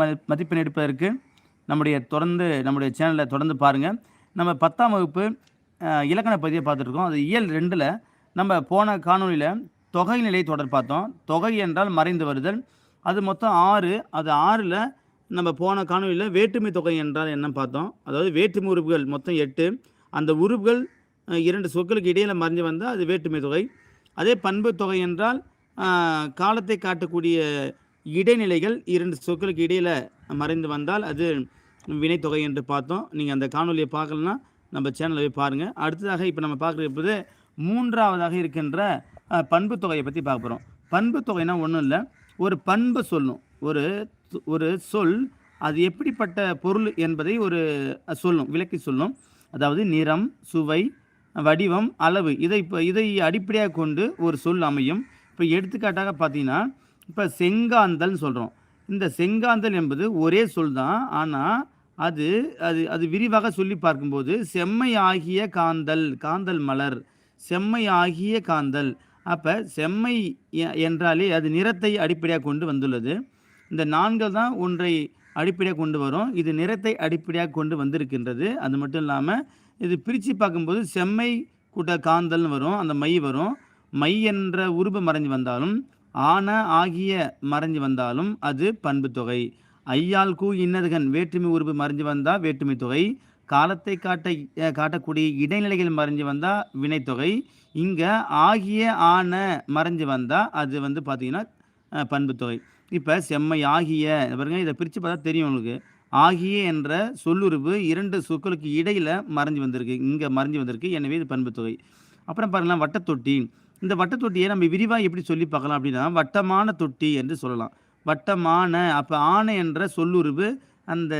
ம மதிப்பெண் எடுப்பதற்கு நம்முடைய தொடர்ந்து நம்முடைய சேனலை தொடர்ந்து பாருங்கள் நம்ம பத்தாம் வகுப்பு இலக்கண பதிவை பார்த்துட்ருக்கோம். அது இயல் ரெண்டில் நம்ம போன காணொளியில் தொகை நிலை தொடர் பார்த்தோம். தொகை என்றால் மறைந்து வருதல். அது மொத்தம் ஆறு. அது ஆறில் நம்ம போன காணொலியில் வேற்றுமை தொகை என்றால் என்ன பார்த்தோம். அதாவது வேற்றுமை உறுப்புகள் மொத்தம் எட்டு. அந்த உறுப்புகள் இரண்டு சொற்களுக்கு இடையில் மறைஞ்சு வந்தால் அது வேற்றுமை தொகை. அதே பண்பு தொகை என்றால் காலத்தை காட்டக்கூடிய இடைநிலைகள் இரண்டு சொற்களுக்கு இடையில் மறைந்து வந்தால் அது வினைத்தொகை என்று பார்த்தோம். நீங்கள் அந்த காணொலியை பார்க்கலன்னா நம்ம சேனலை போய் பாருங்கள் அடுத்ததாக இப்போ நம்ம பார்க்குறது மூன்றாவதாக இருக்கின்ற பண்பு தொகையை பற்றி பார்க்க போகிறோம் பண்பு தொகைனா ஒன்றும் இல்லை. ஒரு பண்பு சொல்லும். ஒரு ஒரு சொல் அது எப்படிப்பட்ட பொருள் என்பதை ஒரு சொல்லும் விளக்கி சொல்லும். அதாவது நிறம் சுவை வடிவம் அளவு. இதை இப்போ இதை அடிப்படையாக கொண்டு ஒரு சொல் அமையும். இப்போ எடுத்துக்காட்டாக பார்த்தீங்கன்னா இப்போ செங்காந்தல்னு சொல்கிறோம் இந்த செங்காந்தல் என்பது ஒரே சொல் தான். ஆனால் அது அது அது விரிவாக சொல்லி பார்க்கும்போது செம்மை ஆகிய காந்தல் காந்தல் மலர் செம்மை ஆகிய காந்தல். அப்போ செம்மை என்றாலே அது நிறத்தை அடிப்படையாக கொண்டு வந்துள்ளது. இந்த நான்கள் தான் ஒன்றை அடிப்படையாக கொண்டு வரும். இது நிறத்தை அடிப்படையாக கொண்டு வந்திருக்கின்றது. அது மட்டும் இல்லாமல் இது பிரித்து பார்க்கும்போது செம்மை கூட்ட காந்தல்னு வரும். அந்த மை வரும். மை என்ற உருபு மறைஞ்சு வந்தாலும் ஆன ஆகிய மறைஞ்சு வந்தாலும் அது பண்பு தொகை. ஐயால் கூ இன்னதுகன் வேற்றுமை உருபு மறைஞ்சு வந்தால் வேற்றுமை தொகை. காலத்தை காட்ட காட்டக்கூடிய இடைநிலைகள் மறைஞ்சு வந்தால் வினைத்தொகை இங்கே ஆகிய ஆன மறைஞ்சு வந்தால் அது வந்து பார்த்திங்கன்னா பண்பு தொகை. இப்போ செம்மை ஆகிய பாருங்க இதை பிரித்து பார்த்தா தெரியும் உங்களுக்கு. ஆகிய என்ற சொல்லுருவு இரண்டு சொற்களுக்கு இடையில் மறைஞ்சு வந்திருக்கு. இங்கே மறைஞ்சு வந்திருக்கு. எனவே இது பண்பு தொகை. அப்புறம் பாருங்களேன் வட்டத்தொட்டி. இந்த வட்டத்தொட்டியை நம்ம விரிவாக எப்படி சொல்லி பார்க்கலாம் அப்படின்னா வட்டமான தொட்டி என்று சொல்லலாம். வட்டமான அப்போ ஆணை என்ற சொல்லுருவு அந்த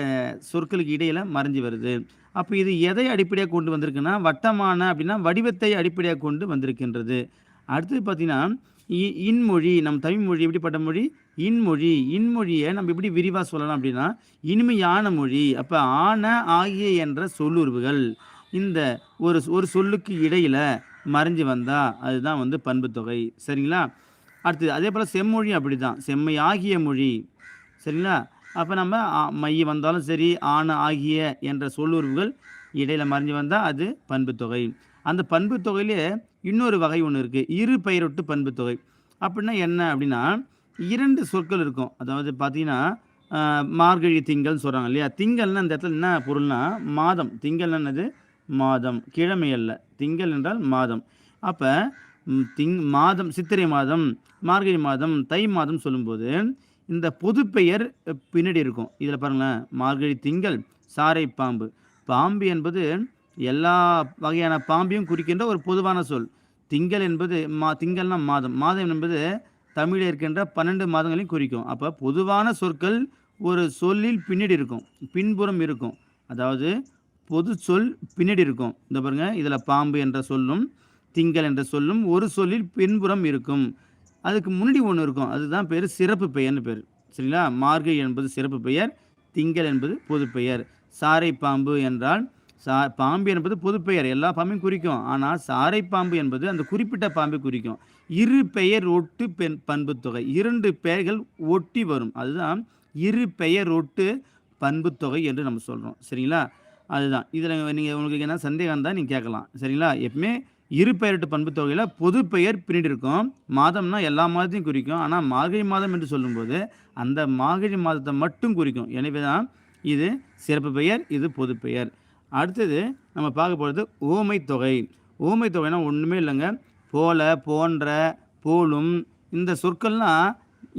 சொற்களுக்கு இடையில் மறைஞ்சு வருது. அப்போ இது எதை அடிப்படையாக கொண்டு வந்திருக்குன்னா வட்டமான அப்படின்னா வடிவத்தை அடிப்படையாக கொண்டு வந்திருக்கின்றது. அடுத்தது பார்த்தீங்கன்னா இ- இன்மொழி நம் தமிழ் மொழி எப்படிப்பட்ட மொழி? இன்மொழி. இன்மொழியை நம்ம எப்படி விரிவாக சொல்லலாம் அப்படின்னா இனிமையான மொழி அப்போ ஆன ஆகிய என்ற சொல்லுருவுகள். இந்த ஒரு ஒரு சொல்லுக்கு இடையில் மறைஞ்சு வந்தால் அதுதான் வந்து பண்பு தொகை. சரிங்களா? அடுத்தது அதே போல் செம்மொழி அப்படி தான் செம்மை ஆகிய மொழி. சரிங்களா? அப்போ நம்ம மைய வந்தாலும் சரி ஆண ஆகிய என்ற சொல்லுறவுகள் இடையில் மறைஞ்சு வந்தால் அது பண்பு தொகை. அந்த பண்பு தொகையிலே இன்னொரு வகை ஒன்று இருக்குது இரு பெயரொட்டு பண்பு தொகை. அப்படின்னா என்ன அப்படின்னா இரண்டு சொற்கள் இருக்கும். அதாவது பார்த்தீங்கன்னா மார்கழி திங்கள்னு சொல்கிறாங்க இல்லையா? திங்கள்னா இந்த இடத்துல என்ன பொருள்னா மாதம். திங்கள்னா என்னது? மாதம். கிழமை அல்ல. திங்கள் என்றால் மாதம். அப்போ திங் மாதம் சித்திரை மாதம் மார்கழி மாதம் தை மாதம் சொல்லும்போது இந்த பொதுப்பெயர் பெயர் பின்னாடி இருக்கும். இதில் பாருங்களேன். மார்கழி திங்கள் சாரை பாம்பு. பாம்பு என்பது எல்லா வகையான பாம்பையும் குறிக்கின்ற ஒரு பொதுவான சொல். திங்கள் என்பது மா திங்கள்னா மாதம். மாதம் என்பது தமிழில் இருக்கின்ற பன்னெண்டு மாதங்களையும் குறிக்கும். அப்போ பொதுவான சொற்கள் ஒரு சொல்லில் பின்னாடி இருக்கும். பின்புறம் இருக்கும். அதாவது பொது சொல் பின்னாடி இருக்கும். இந்த பாருங்க இதில் பாம்பு என்ற சொல்லும் திங்கள் என்ற சொல்லும் ஒரு சொல்லில் பின்புறம் இருக்கும். அதுக்கு முன்னாடி ஒன்று இருக்கும். அதுதான் பேர் சிறப்பு பெயர்னு பேர். சரிங்களா? மார்கை என்பது சிறப்பு பெயர் திங்கள் என்பது பொது பெயர். சாரை பாம்பு என்றால் சா பாம்பு என்பது பொது பெயர். எல்லா பாம்பையும் குறிக்கும். ஆனால் சாரை பாம்பு என்பது அந்த குறிப்பிட்ட பாம்பை குறிக்கும். இரு பெயர் ஒட்டு பெண் பண்பு தொகை இரண்டு பெயர்கள் ஒட்டி வரும். அதுதான் இரு பெயர் ஒட்டு பண்பு தொகை என்று நம்ம சொல்கிறோம் சரிங்களா? அதுதான். இதில் நீங்கள் உங்களுக்கு என்ன சந்தேகம் தான் நீங்கள் கேட்கலாம். சரிங்களா? எப்பவுமே இரு பெயரிட்டு பண்பு தொகையில் பொது பெயர் பின்னாடி இருக்கும். மாதம்னா எல்லா மாதத்தையும் குறிக்கும். ஆனால் மார்கழி மாதம் என்று சொல்லும்போது அந்த மார்கழி மாதத்தை மட்டும் குறிக்கும். எனவே தான் இது சிறப்பு பெயர் இது பொது பெயர். அடுத்தது நம்ம பார்க்க போகிறது ஓமை தொகை. ஓமை தொகைனா ஒன்றுமே இல்லைங்க. போல போன்ற போலும் இந்த சொற்கள்லாம்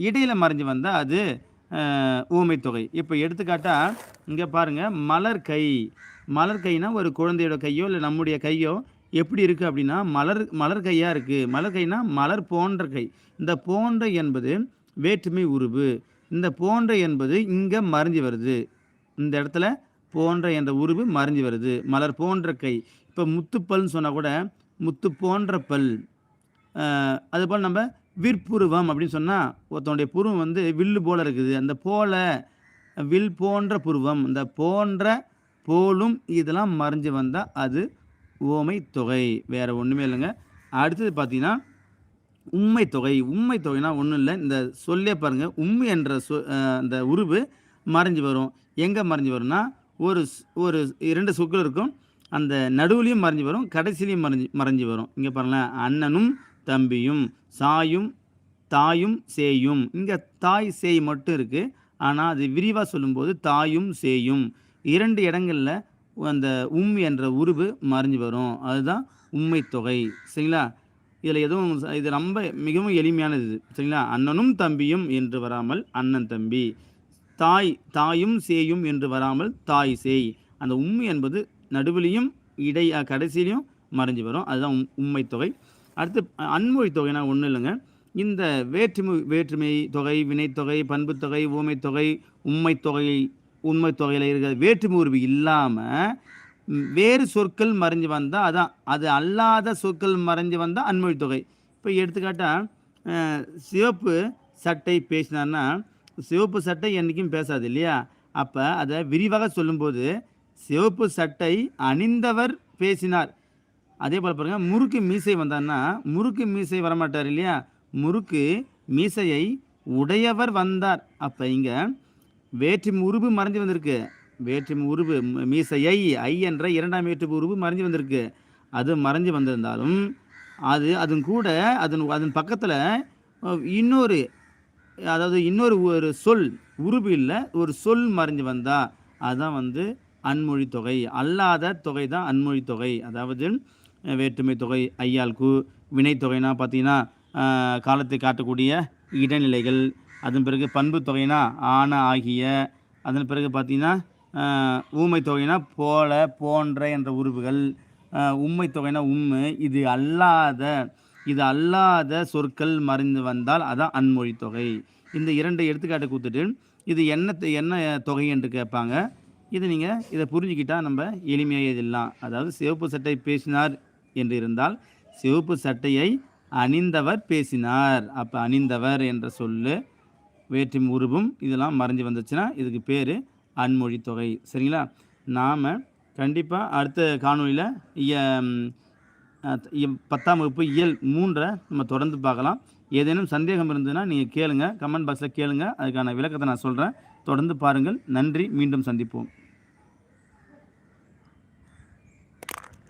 இடையில் மறைஞ்சு வந்தால் அது ஊமை தொகை இப்போ எடுத்துக்காட்டா இங்கே பாருங்கள் மலர் கை. மலர் கைனா ஒரு குழந்தையோட கையோ இல்லை நம்முடைய கையோ எப்படி இருக்குது அப்படின்னா மலர் மலர் கையாக இருக்குது மலர் கைனா மலர் போன்ற கை. இந்த போன்ற என்பது வேற்றுமை உருவு. இந்த போன்ற என்பது இங்கே மறைஞ்சு வருது. இந்த இடத்துல போன்ற என்ற உருவு மறைஞ்சு வருது. மலர் போன்ற கை. இப்போ முத்துப்பல்னு சொன்னால் கூட முத்து போன்ற பல். அதுபோல் நம்ம விற்புருவம் அப்படின்னு சொன்னால் ஒருத்தனுடைய புருவம் வந்து வில்லு போல இருக்குது. அந்த போல வில் போன்ற புருவம். இந்த போன்ற போலும் இதெல்லாம் மறைஞ்சு வந்தால் அது ஓமை தொகை. வேறு ஒன்றுமே இல்லைங்க. அடுத்தது பார்த்தீங்கன்னா உண்மை தொகை. உண்மை தொகைனா ஒன்றும் இல்லை. இந்த சொல்லே பாருங்கள் உண்மை என்ற சொ அந்த உருவு மறைஞ்சு வரும். எங்கே மறைஞ்சு வரும்னா ஒரு ஒரு இரண்டு சொற்கள் இருக்கும். அந்த நடுவுலையும் மறைஞ்சு வரும். கடைசிலையும் மறைஞ்சு மறைஞ்சு வரும். இங்கே பாருங்களேன். அண்ணனும் தம்பியும் சாயும் தாயும் சேயும். இங்கே தாய் சேய் மட்டும் இருக்குது ஆனால் அது விரிவாக சொல்லும்போது தாயும் சேயும். இரண்டு இடங்களில் அந்த உம் என்ற உருவு மறைஞ்சு வரும். அதுதான் உண்மை தொகை சரிங்களா? இதில் எதுவும் இது ரொம்ப மிகவும் எளிமையானது இது. சரிங்களா? அண்ணனும் தம்பியும் என்று வராமல் அண்ணன் தம்பி. தாய் தாயும் சேயும் என்று வராமல் தாய் சேய். அந்த உண்மை என்பது நடுவிலையும் இடை கடைசியிலையும் மறைஞ்சு வரும். அதுதான் உம்- உண்மை தொகை அடுத்து அன்மொழி தொகைனா ஒன்றும் இல்லைங்க. இந்த வேற்றுமை வேற்றுமை தொகை வினைத்தொகை பண்புத்தொகை ஊமைத்தொகை உண்மை தொகை உண்மை தொகையில் இருக்கிற வேற்றுமை உருவு இல்லாமல் வேறு சொற்கள் மறைஞ்சு வந்தால் அதான் அது அல்லாத சொற்கள் மறைஞ்சு வந்தால் அன்மொழி தொகை. இப்போ எடுத்துக்காட்டால் சிவப்பு சட்டை பேசினார்னா சிவப்பு சட்டை என்றைக்கும் பேசாது இல்லையா? அப்போ அதை விரிவாக சொல்லும்போது சிவப்பு சட்டை அணிந்தவர் பேசினார். அதே போல் பாருங்கள் முறுக்கு மீசை வந்தான்னா முறுக்கு மீசை வரமாட்டார் இல்லையா? முறுக்கு மீசையை உடையவர் வந்தார். அப்போ இங்கே வேற்றி உருவு மறைஞ்சு வந்திருக்கு. வேற்றுமை உருவு மீசையை ஐ என்ற இரண்டாம் வேற்று உருவு மறைஞ்சு வந்திருக்கு. அது மறைஞ்சு வந்திருந்தாலும் அது அதன் கூட அதன் அதன் பக்கத்தில் இன்னொரு அதாவது இன்னொரு ஒரு சொல் உருவு இல்லை ஒரு சொல் மறைஞ்சு வந்தா அதுதான் வந்து அன்மொழி தொகை. அல்லாத தொகை தான் அன்மொழி தொகை. அதாவது வேற்றுமை தொகை ஐயாள்கு வினைத்தொகைனா பார்த்தீங்கன்னா காலத்தை காட்டக்கூடிய இடைநிலைகள் அதன் பிறகு பண்பு தொகைனா ஆன ஆகிய அதன் பிறகு பார்த்தீங்கன்னா ஊமை தொகைனா போல போன்ற என்ற உருவுகள் உண்மை தொகைனா உம்மு இது அல்லாத இது அல்லாத சொற்கள் மறைந்து வந்தால் அதான் அன்மொழி தொகை இந்த இரண்டு எடுத்துக்காட்டு கொடுத்துட்டு இது என்ன த- என்ன தொகை என்று கேட்பாங்க இது நீங்கள் இதை புரிஞ்சுக்கிட்டால் நம்ம எளிமையாக இதெல்லாம் அதாவது சிவப்பு சட்டை பேசினார் என்று இருந்தால் சிவப்பு சட்டையை அணிந்தவர் பேசினார். அப்போ அணிந்தவர் என்ற சொல்லு வேற்றும் உருவும் இதெல்லாம் மறைஞ்சு வந்துச்சுன்னா இதுக்கு பேர் அன்மொழி தொகை. சரிங்களா? நாம் கண்டிப்பாக அடுத்த காணொலியில் பத்தாம் வகுப்பு இயல் மூன்றை நம்ம தொடர்ந்து பார்க்கலாம். ஏதேனும் சந்தேகம் இருந்ததுன்னா நீங்கள் கேளுங்கள் கமெண்ட் பாக்ஸில் கேளுங்கள் அதுக்கான விளக்கத்தை நான் சொல்கிறேன் தொடர்ந்து பாருங்கள். நன்றி. மீண்டும் சந்திப்போம்.